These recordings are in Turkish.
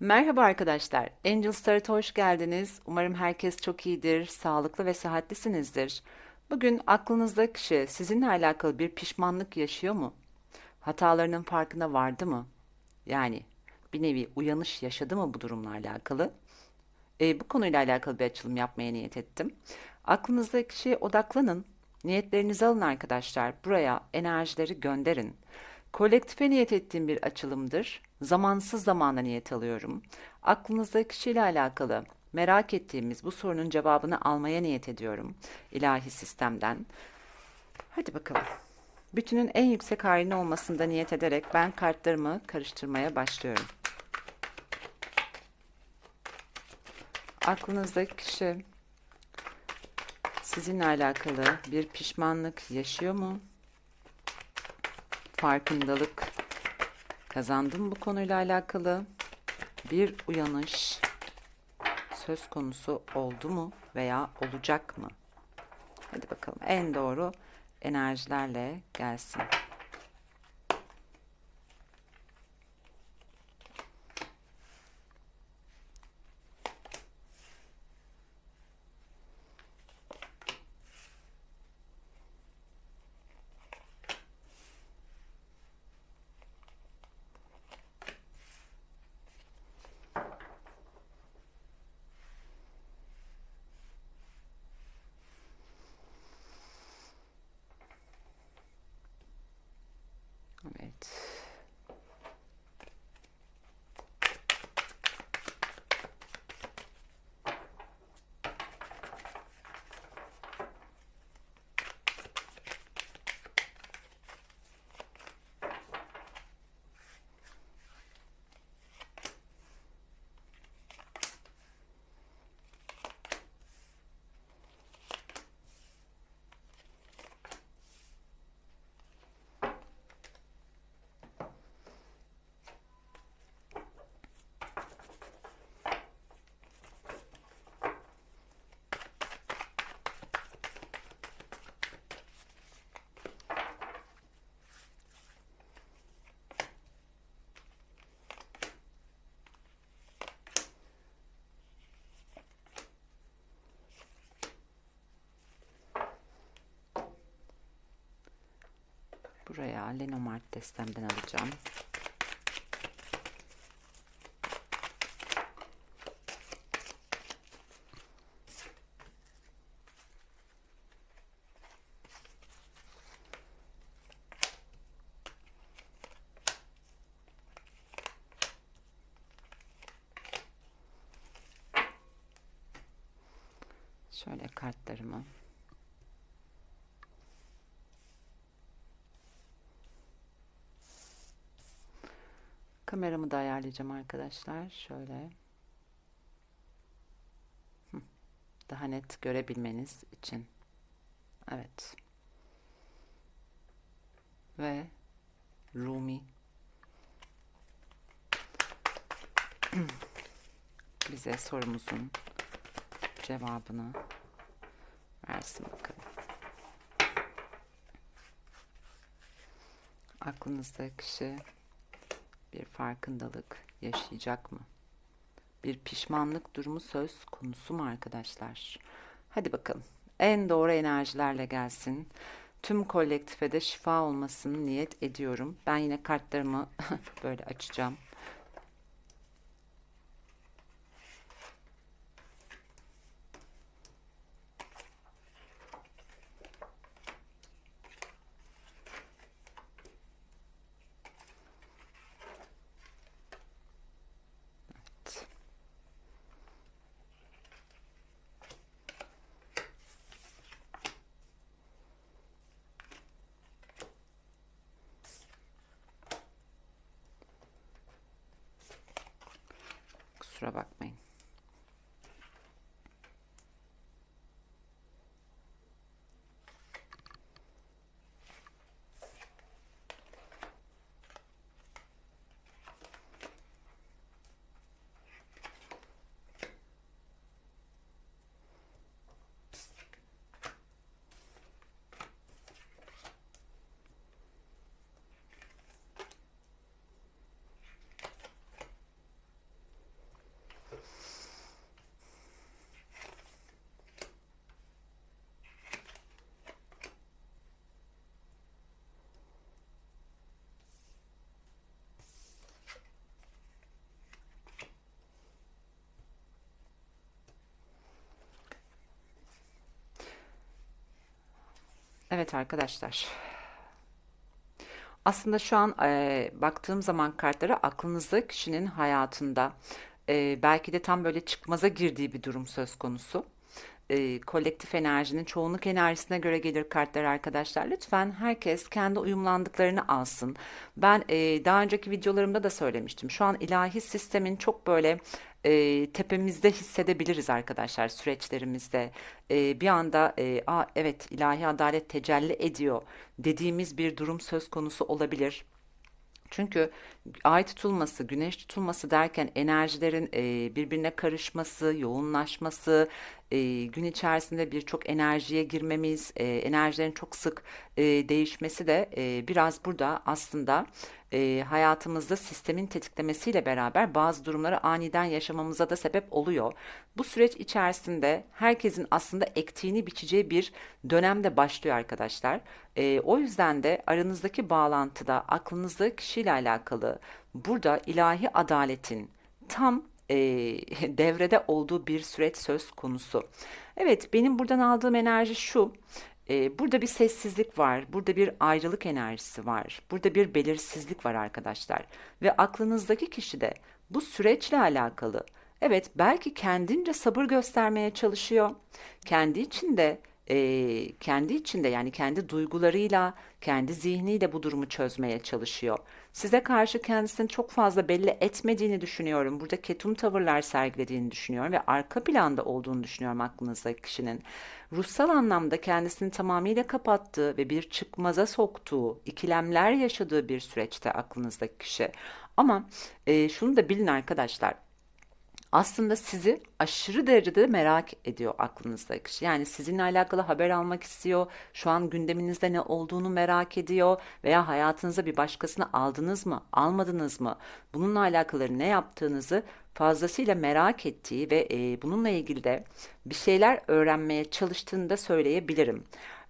Merhaba arkadaşlar. Angel Star'ta hoş geldiniz. Umarım herkes çok iyidir, sağlıklı ve sıhhatlisinizdir. Bugün aklınızdaki kişi sizinle alakalı bir pişmanlık yaşıyor mu? Hatalarının farkına vardı mı? Yani bir nevi uyanış yaşadı mı bu durumla alakalı? E, bu konuyla alakalı bir açılım yapmaya niyet ettim. Aklınızdaki kişiye odaklanın. Niyetlerinizi alın arkadaşlar. Buraya enerjileri gönderin. Kolektife niyet ettiğim bir açılımdır. Zamansız zamanda niyet alıyorum. Aklınızdaki kişiyle alakalı merak ettiğimiz bu sorunun cevabını almaya niyet ediyorum. ilahi sistemden. Hadi bakalım. Bütünün en yüksek halini olmasında niyet ederek ben kartlarımı karıştırmaya başlıyorum. Aklınızdaki kişi sizinle alakalı bir pişmanlık yaşıyor mu? Farkındalık kazandım bu konuyla alakalı. Bir uyanış söz konusu oldu mu veya olacak mı? Hadi bakalım en doğru enerjilerle gelsin. Evet. Buraya Lenomart destemden alacağım. Şöyle kartlarımı Kameramı da ayarlayacağım arkadaşlar. Şöyle. Daha net görebilmeniz için. Evet. Ve Rumi bize sorumuzun cevabını versin bakalım. Aklınızdaki kişi bir farkındalık yaşayacak mı? Bir pişmanlık durumu söz konusu mu arkadaşlar? Hadi bakalım. En doğru enerjilerle gelsin. Tüm kolektife de şifa olmasını niyet ediyorum. Ben yine kartlarımı böyle açacağım. Evet arkadaşlar. Aslında şu an e, baktığım zaman kartlara aklınızda kişinin hayatında e, belki de tam böyle çıkmaza girdiği bir durum söz konusu. E, kolektif enerjinin çoğunluk enerjisine göre gelir kartlar arkadaşlar. Lütfen herkes kendi uyumlandıklarını alsın. Ben e, daha önceki videolarımda da söylemiştim. Şu an ilahi sistemin çok böyle e, tepemizde hissedebiliriz arkadaşlar süreçlerimizde. E, bir anda e, Aa, evet ilahi adalet tecelli ediyor dediğimiz bir durum söz konusu olabilir. Çünkü ay tutulması, güneş tutulması derken enerjilerin e, birbirine karışması, yoğunlaşması, e, gün içerisinde birçok enerjiye girmemiz, e, enerjilerin çok sık e, değişmesi de e, biraz burada aslında e, hayatımızda sistemin tetiklemesiyle beraber bazı durumları aniden yaşamamıza da sebep oluyor. Bu süreç içerisinde herkesin aslında ektiğini biçeceği bir dönemde başlıyor arkadaşlar. E, o yüzden de aranızdaki bağlantıda aklınızdaki kişiyle alakalı burada ilahi adaletin tam e, devrede olduğu bir süreç söz konusu. Evet, benim buradan aldığım enerji şu. E, burada bir sessizlik var, burada bir ayrılık enerjisi var, burada bir belirsizlik var arkadaşlar. Ve aklınızdaki kişi de bu süreçle alakalı. Evet, belki kendince sabır göstermeye çalışıyor. Kendi içinde e, kendi içinde yani kendi duygularıyla, kendi zihniyle bu durumu çözmeye çalışıyor. Size karşı kendisini çok fazla belli etmediğini düşünüyorum. Burada ketum tavırlar sergilediğini düşünüyorum ve arka planda olduğunu düşünüyorum aklınızdaki kişinin. Ruhsal anlamda kendisini tamamıyla kapattığı ve bir çıkmaza soktuğu, ikilemler yaşadığı bir süreçte aklınızdaki kişi. Ama e, şunu da bilin arkadaşlar aslında sizi aşırı derecede merak ediyor aklınızdaki kişi. Yani sizinle alakalı haber almak istiyor. Şu an gündeminizde ne olduğunu merak ediyor veya hayatınıza bir başkasını aldınız mı, almadınız mı? Bununla alakalı ne yaptığınızı fazlasıyla merak ettiği ve e, bununla ilgili de bir şeyler öğrenmeye çalıştığını da söyleyebilirim.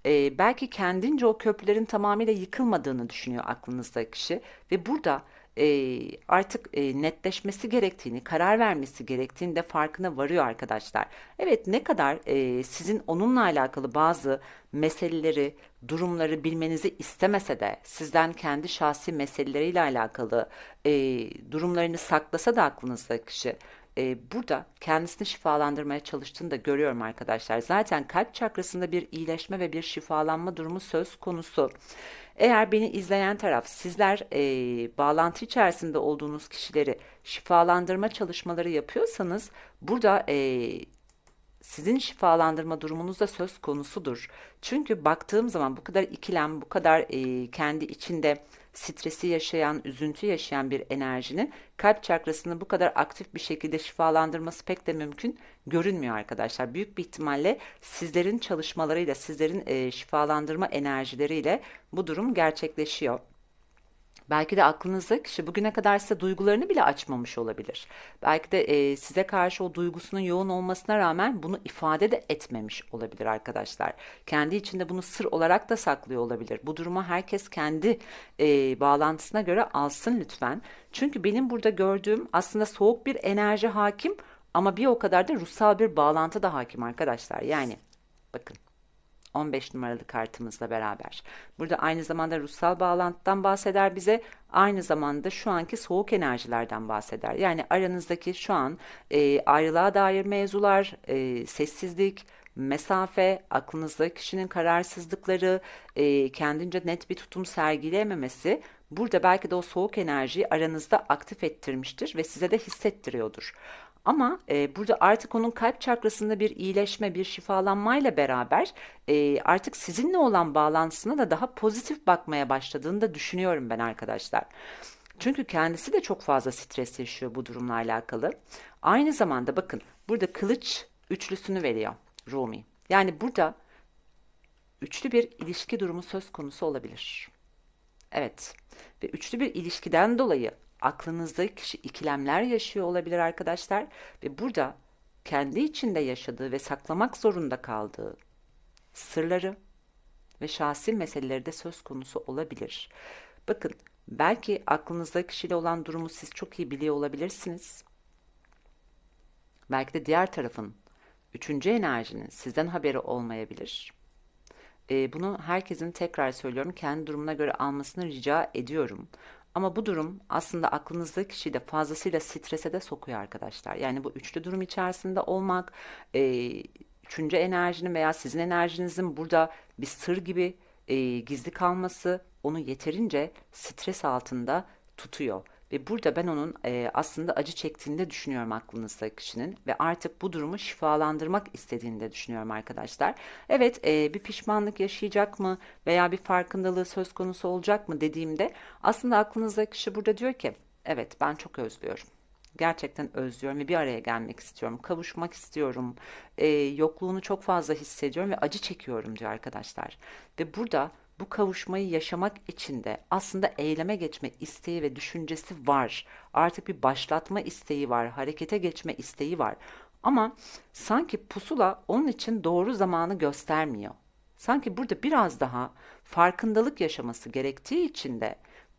E, belki kendince o köprülerin tamamıyla yıkılmadığını düşünüyor aklınızdaki kişi ve burada e, artık e, netleşmesi gerektiğini, karar vermesi gerektiğini de farkına varıyor arkadaşlar. Evet ne kadar e, sizin onunla alakalı bazı meseleleri, durumları bilmenizi istemese de sizden kendi şahsi meseleleriyle alakalı e, durumlarını saklasa da aklınızda kişi e, burada kendisini şifalandırmaya çalıştığını da görüyorum arkadaşlar. Zaten kalp çakrasında bir iyileşme ve bir şifalanma durumu söz konusu. Eğer beni izleyen taraf sizler e, bağlantı içerisinde olduğunuz kişileri şifalandırma çalışmaları yapıyorsanız burada e, sizin şifalandırma durumunuz da söz konusudur. Çünkü baktığım zaman bu kadar ikilem, bu kadar e, kendi içinde stresi yaşayan, üzüntü yaşayan bir enerjinin kalp çakrasını bu kadar aktif bir şekilde şifalandırması pek de mümkün görünmüyor arkadaşlar. Büyük bir ihtimalle sizlerin çalışmalarıyla, sizlerin e, şifalandırma enerjileriyle bu durum gerçekleşiyor. Belki de aklınızda kişi bugüne kadar size duygularını bile açmamış olabilir. Belki de e, size karşı o duygusunun yoğun olmasına rağmen bunu ifade de etmemiş olabilir arkadaşlar. Kendi içinde bunu sır olarak da saklıyor olabilir. Bu durumu herkes kendi e, bağlantısına göre alsın lütfen. Çünkü benim burada gördüğüm aslında soğuk bir enerji hakim ama bir o kadar da ruhsal bir bağlantı da hakim arkadaşlar. Yani bakın 15 numaralı kartımızla beraber. Burada aynı zamanda ruhsal bağlantıdan bahseder bize. Aynı zamanda şu anki soğuk enerjilerden bahseder. Yani aranızdaki şu an e, ayrılığa dair mevzular, e, sessizlik, mesafe, aklınızda kişinin kararsızlıkları, e, kendince net bir tutum sergileyememesi burada belki de o soğuk enerjiyi aranızda aktif ettirmiştir ve size de hissettiriyordur. Ama e, burada artık onun kalp çakrasında bir iyileşme, bir şifalanmayla beraber e, artık sizinle olan bağlantısına da daha pozitif bakmaya başladığını da düşünüyorum ben arkadaşlar. Çünkü kendisi de çok fazla stres yaşıyor bu durumla alakalı. Aynı zamanda bakın burada kılıç üçlüsünü veriyor Rumi. Yani burada üçlü bir ilişki durumu söz konusu olabilir. Evet ve üçlü bir ilişkiden dolayı aklınızdaki kişi ikilemler yaşıyor olabilir arkadaşlar ve burada kendi içinde yaşadığı ve saklamak zorunda kaldığı sırları ve şahsi meseleleri de söz konusu olabilir. Bakın belki aklınızda kişiyle olan durumu siz çok iyi biliyor olabilirsiniz. Belki de diğer tarafın üçüncü enerjinin sizden haberi olmayabilir. e, bunu herkesin tekrar söylüyorum kendi durumuna göre almasını rica ediyorum. Ama bu durum aslında aklınızdaki kişiyi de fazlasıyla strese de sokuyor arkadaşlar. Yani bu üçlü durum içerisinde olmak, e, üçüncü enerjinin veya sizin enerjinizin burada bir sır gibi e, gizli kalması onu yeterince stres altında tutuyor. Ve burada ben onun e, aslında acı çektiğini de düşünüyorum aklınızdaki kişinin ve artık bu durumu şifalandırmak istediğini de düşünüyorum arkadaşlar. Evet e, bir pişmanlık yaşayacak mı veya bir farkındalığı söz konusu olacak mı dediğimde aslında aklınızdaki kişi burada diyor ki evet ben çok özlüyorum. Gerçekten özlüyorum ve bir araya gelmek istiyorum. Kavuşmak istiyorum. E, yokluğunu çok fazla hissediyorum ve acı çekiyorum diyor arkadaşlar. Ve burada bu kavuşmayı yaşamak için de aslında eyleme geçme isteği ve düşüncesi var. Artık bir başlatma isteği var, harekete geçme isteği var. Ama sanki pusula onun için doğru zamanı göstermiyor. Sanki burada biraz daha farkındalık yaşaması gerektiği için de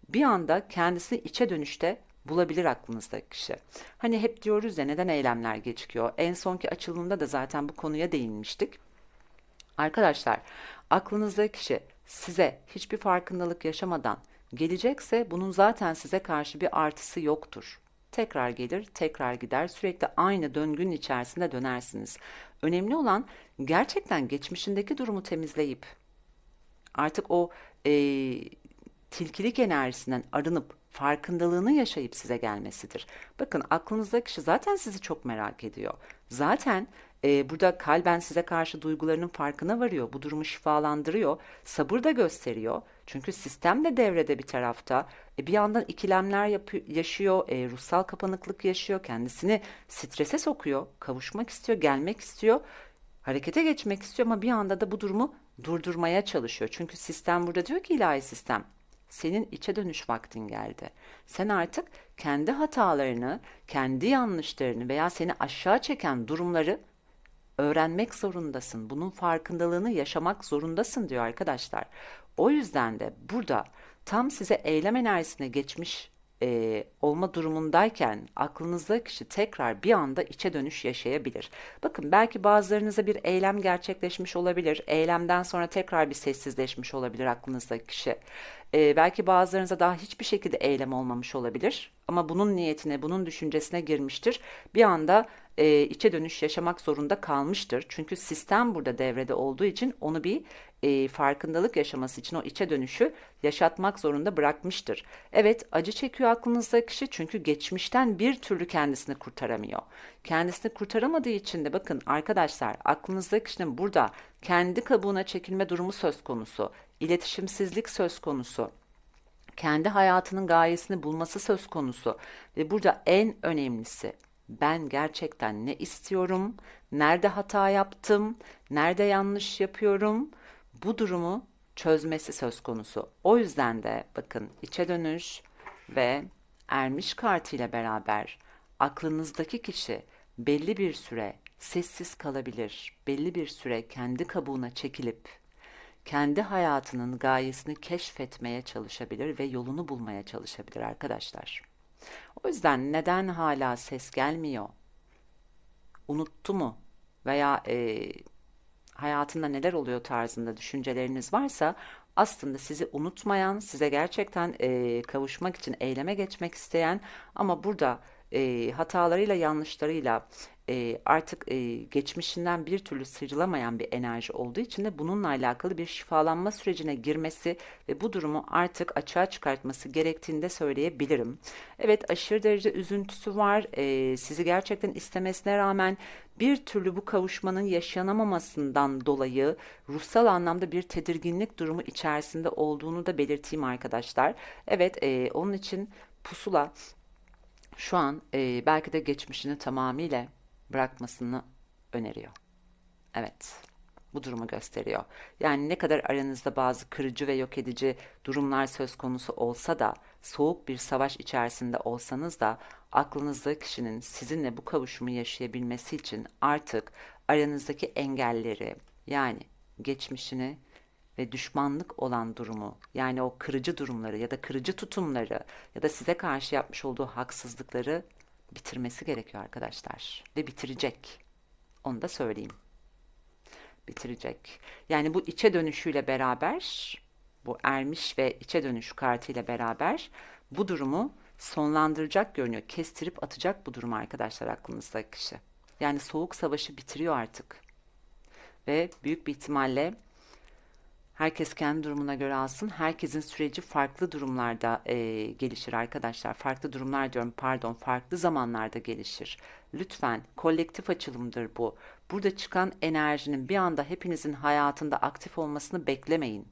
bir anda kendisini içe dönüşte bulabilir aklınızdaki kişi. Hani hep diyoruz ya neden eylemler gecikiyor? En sonki açılımda da zaten bu konuya değinmiştik. Arkadaşlar, aklınızdaki kişi size hiçbir farkındalık yaşamadan gelecekse bunun zaten size karşı bir artısı yoktur. Tekrar gelir, tekrar gider. Sürekli aynı döngünün içerisinde dönersiniz. Önemli olan gerçekten geçmişindeki durumu temizleyip artık o e, tilkilik enerjisinden arınıp farkındalığını yaşayıp size gelmesidir. Bakın aklınızdaki kişi zaten sizi çok merak ediyor. Zaten e, burada kalben size karşı duygularının farkına varıyor. Bu durumu şifalandırıyor. Sabır da gösteriyor. Çünkü sistem de devrede bir tarafta. E, bir yandan ikilemler yapıyor, yaşıyor. E, ruhsal kapanıklık yaşıyor. Kendisini strese sokuyor. Kavuşmak istiyor, gelmek istiyor. Harekete geçmek istiyor ama bir anda da bu durumu durdurmaya çalışıyor. Çünkü sistem burada diyor ki ilahi sistem senin içe dönüş vaktin geldi. Sen artık kendi hatalarını, kendi yanlışlarını veya seni aşağı çeken durumları öğrenmek zorundasın. Bunun farkındalığını yaşamak zorundasın diyor arkadaşlar. O yüzden de burada tam size eylem enerjisine geçmiş e, olma durumundayken aklınızda kişi tekrar bir anda içe dönüş yaşayabilir. Bakın belki bazılarınıza bir eylem gerçekleşmiş olabilir. Eylemden sonra tekrar bir sessizleşmiş olabilir aklınızdaki kişi. E, belki bazılarınıza daha hiçbir şekilde eylem olmamış olabilir. Ama bunun niyetine, bunun düşüncesine girmiştir. Bir anda e, içe dönüş yaşamak zorunda kalmıştır. Çünkü sistem burada devrede olduğu için onu bir e, farkındalık yaşaması için o içe dönüşü yaşatmak zorunda bırakmıştır. Evet acı çekiyor aklınızdaki kişi çünkü geçmişten bir türlü kendisini kurtaramıyor. Kendisini kurtaramadığı için de bakın arkadaşlar aklınızdaki kişinin burada kendi kabuğuna çekilme durumu söz konusu, iletişimsizlik söz konusu kendi hayatının gayesini bulması söz konusu ve burada en önemlisi ben gerçekten ne istiyorum, nerede hata yaptım, nerede yanlış yapıyorum bu durumu çözmesi söz konusu. O yüzden de bakın içe dönüş ve ermiş kartı ile beraber aklınızdaki kişi belli bir süre sessiz kalabilir. Belli bir süre kendi kabuğuna çekilip kendi hayatının gayesini keşfetmeye çalışabilir ve yolunu bulmaya çalışabilir arkadaşlar. O yüzden neden hala ses gelmiyor? Unuttu mu? Veya e, hayatında neler oluyor tarzında düşünceleriniz varsa aslında sizi unutmayan, size gerçekten e, kavuşmak için eyleme geçmek isteyen ama burada e, hatalarıyla yanlışlarıyla e, artık e, geçmişinden bir türlü sıyrılamayan bir enerji olduğu için de bununla alakalı bir şifalanma sürecine girmesi ve bu durumu artık açığa çıkartması gerektiğini de söyleyebilirim. Evet aşırı derece üzüntüsü var. E, sizi gerçekten istemesine rağmen bir türlü bu kavuşmanın yaşanamamasından dolayı ruhsal anlamda bir tedirginlik durumu içerisinde olduğunu da belirteyim arkadaşlar. Evet e, onun için pusula şu an e, belki de geçmişini tamamıyla bırakmasını öneriyor. Evet, bu durumu gösteriyor. Yani ne kadar aranızda bazı kırıcı ve yok edici durumlar söz konusu olsa da, soğuk bir savaş içerisinde olsanız da aklınızda kişinin sizinle bu kavuşumu yaşayabilmesi için artık aranızdaki engelleri yani geçmişini ve düşmanlık olan durumu yani o kırıcı durumları ya da kırıcı tutumları ya da size karşı yapmış olduğu haksızlıkları bitirmesi gerekiyor arkadaşlar ve bitirecek. Onu da söyleyeyim. bitirecek. Yani bu içe dönüşüyle beraber, bu ermiş ve içe dönüş kartıyla beraber bu durumu sonlandıracak görünüyor. Kestirip atacak bu durumu arkadaşlar aklınızdaki kişi. Yani soğuk savaşı bitiriyor artık. Ve büyük bir ihtimalle herkes kendi durumuna göre alsın. Herkesin süreci farklı durumlarda e, gelişir arkadaşlar. Farklı durumlar diyorum pardon farklı zamanlarda gelişir. Lütfen kolektif açılımdır bu. Burada çıkan enerjinin bir anda hepinizin hayatında aktif olmasını beklemeyin.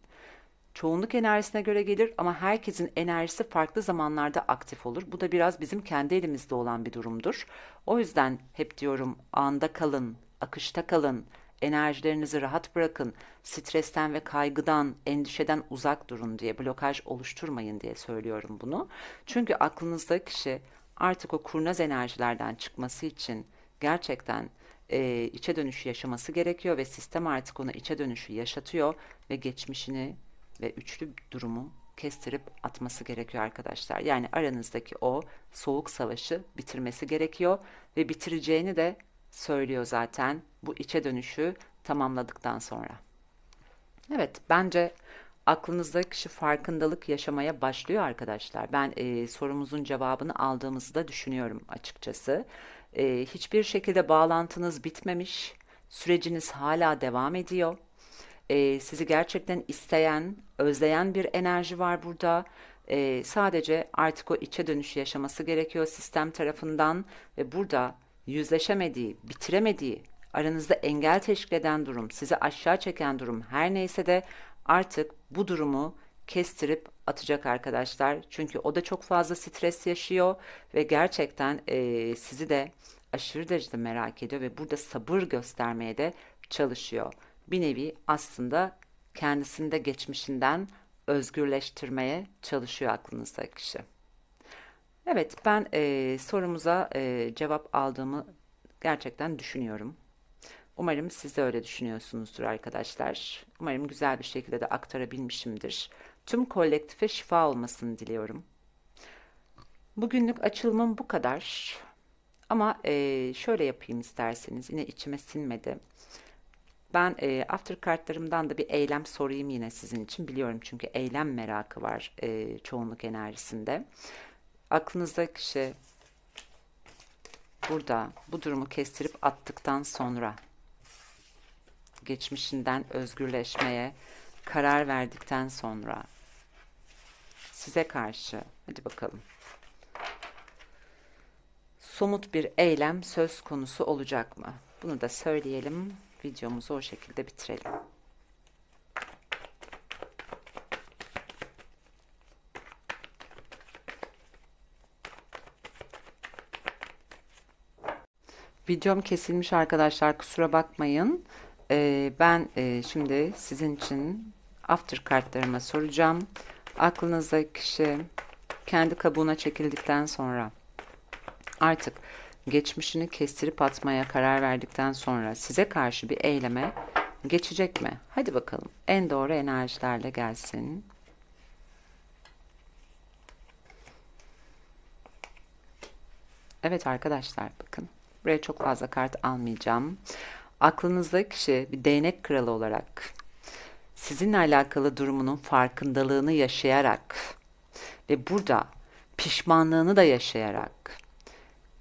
Çoğunluk enerjisine göre gelir ama herkesin enerjisi farklı zamanlarda aktif olur. Bu da biraz bizim kendi elimizde olan bir durumdur. O yüzden hep diyorum anda kalın, akışta kalın, enerjilerinizi rahat bırakın, stresten ve kaygıdan, endişeden uzak durun diye blokaj oluşturmayın diye söylüyorum bunu. Çünkü aklınızdaki kişi artık o kurnaz enerjilerden çıkması için gerçekten e, içe dönüşü yaşaması gerekiyor ve sistem artık ona içe dönüşü yaşatıyor ve geçmişini ve üçlü durumu kestirip atması gerekiyor arkadaşlar. Yani aranızdaki o soğuk savaşı bitirmesi gerekiyor ve bitireceğini de söylüyor zaten bu içe dönüşü tamamladıktan sonra. Evet, bence aklınızdaki kişi farkındalık yaşamaya başlıyor arkadaşlar. Ben e, sorumuzun cevabını aldığımızı da düşünüyorum açıkçası. E, hiçbir şekilde bağlantınız bitmemiş, süreciniz hala devam ediyor. E, sizi gerçekten isteyen, özleyen bir enerji var burada. E, sadece artık o içe dönüşü yaşaması gerekiyor sistem tarafından ve burada yüzleşemediği, bitiremediği, aranızda engel teşkil eden durum, sizi aşağı çeken durum her neyse de artık bu durumu kestirip atacak arkadaşlar. Çünkü o da çok fazla stres yaşıyor ve gerçekten e, sizi de aşırı derecede merak ediyor ve burada sabır göstermeye de çalışıyor. Bir nevi aslında kendisini de geçmişinden özgürleştirmeye çalışıyor aklınızdaki kişi. Evet, ben e, sorumuza e, cevap aldığımı gerçekten düşünüyorum. Umarım siz de öyle düşünüyorsunuzdur arkadaşlar. Umarım güzel bir şekilde de aktarabilmişimdir. Tüm kolektife şifa olmasını diliyorum. Bugünlük açılımım bu kadar. Ama e, şöyle yapayım isterseniz. Yine içime sinmedi. Ben e, after kartlarımdan da bir eylem sorayım yine sizin için. Biliyorum çünkü eylem merakı var e, çoğunluk enerjisinde. Aklınızdaki kişi burada bu durumu kestirip attıktan sonra geçmişinden özgürleşmeye karar verdikten sonra size karşı hadi bakalım somut bir eylem söz konusu olacak mı? Bunu da söyleyelim. Videomuzu o şekilde bitirelim. Videom kesilmiş arkadaşlar kusura bakmayın. Ee, ben e, şimdi sizin için after kartlarıma soracağım. Aklınızdaki kişi kendi kabuğuna çekildikten sonra artık geçmişini kestirip atmaya karar verdikten sonra size karşı bir eyleme geçecek mi? Hadi bakalım. En doğru enerjilerle gelsin. Evet arkadaşlar bakın. Buraya çok fazla kart almayacağım. Aklınızdaki kişi bir değnek kralı olarak sizinle alakalı durumunun farkındalığını yaşayarak ve burada pişmanlığını da yaşayarak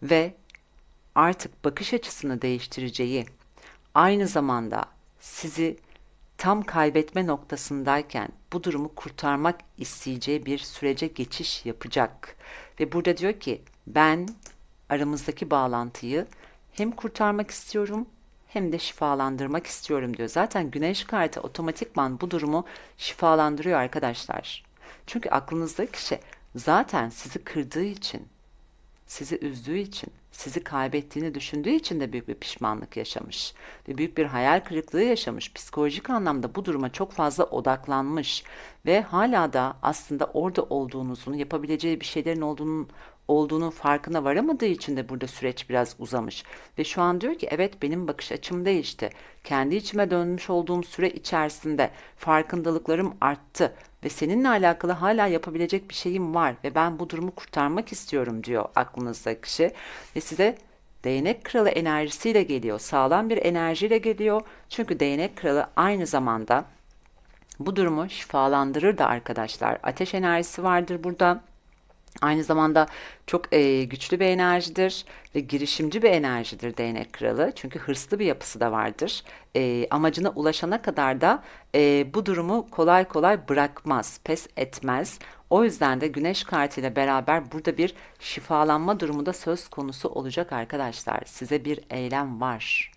ve artık bakış açısını değiştireceği, aynı zamanda sizi tam kaybetme noktasındayken bu durumu kurtarmak isteyeceği bir sürece geçiş yapacak. Ve burada diyor ki ben aramızdaki bağlantıyı hem kurtarmak istiyorum hem de şifalandırmak istiyorum diyor. Zaten güneş kartı otomatikman bu durumu şifalandırıyor arkadaşlar. Çünkü aklınızdaki kişi zaten sizi kırdığı için, sizi üzdüğü için, sizi kaybettiğini düşündüğü için de büyük bir pişmanlık yaşamış ve büyük bir hayal kırıklığı yaşamış. Psikolojik anlamda bu duruma çok fazla odaklanmış ve hala da aslında orada olduğunuzun, yapabileceği bir şeylerin olduğunun olduğunun farkına varamadığı için de burada süreç biraz uzamış. Ve şu an diyor ki evet benim bakış açım değişti. Kendi içime dönmüş olduğum süre içerisinde farkındalıklarım arttı ve seninle alakalı hala yapabilecek bir şeyim var ve ben bu durumu kurtarmak istiyorum diyor aklınızdaki kişi ve size Değnek kralı enerjisiyle geliyor. Sağlam bir enerjiyle geliyor. Çünkü değnek kralı aynı zamanda bu durumu şifalandırır da arkadaşlar. Ateş enerjisi vardır burada. Aynı zamanda çok e, güçlü bir enerjidir ve girişimci bir enerjidir değnek kralı. Çünkü hırslı bir yapısı da vardır. E, amacına ulaşana kadar da e, bu durumu kolay kolay bırakmaz, pes etmez. O yüzden de güneş kartıyla beraber burada bir şifalanma durumu da söz konusu olacak arkadaşlar. Size bir eylem var.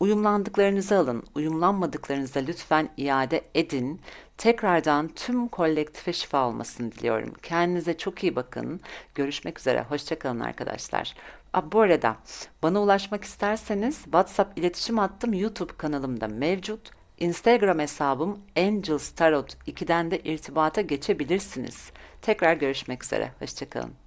Uyumlandıklarınızı alın, uyumlanmadıklarınızı lütfen iade edin. Tekrardan tüm kolektife şifa olmasını diliyorum. Kendinize çok iyi bakın. Görüşmek üzere. Hoşçakalın arkadaşlar. Aa, bu arada bana ulaşmak isterseniz WhatsApp iletişim hattım YouTube kanalımda mevcut. Instagram hesabım Angels Tarot 2'den de irtibata geçebilirsiniz. Tekrar görüşmek üzere. Hoşçakalın.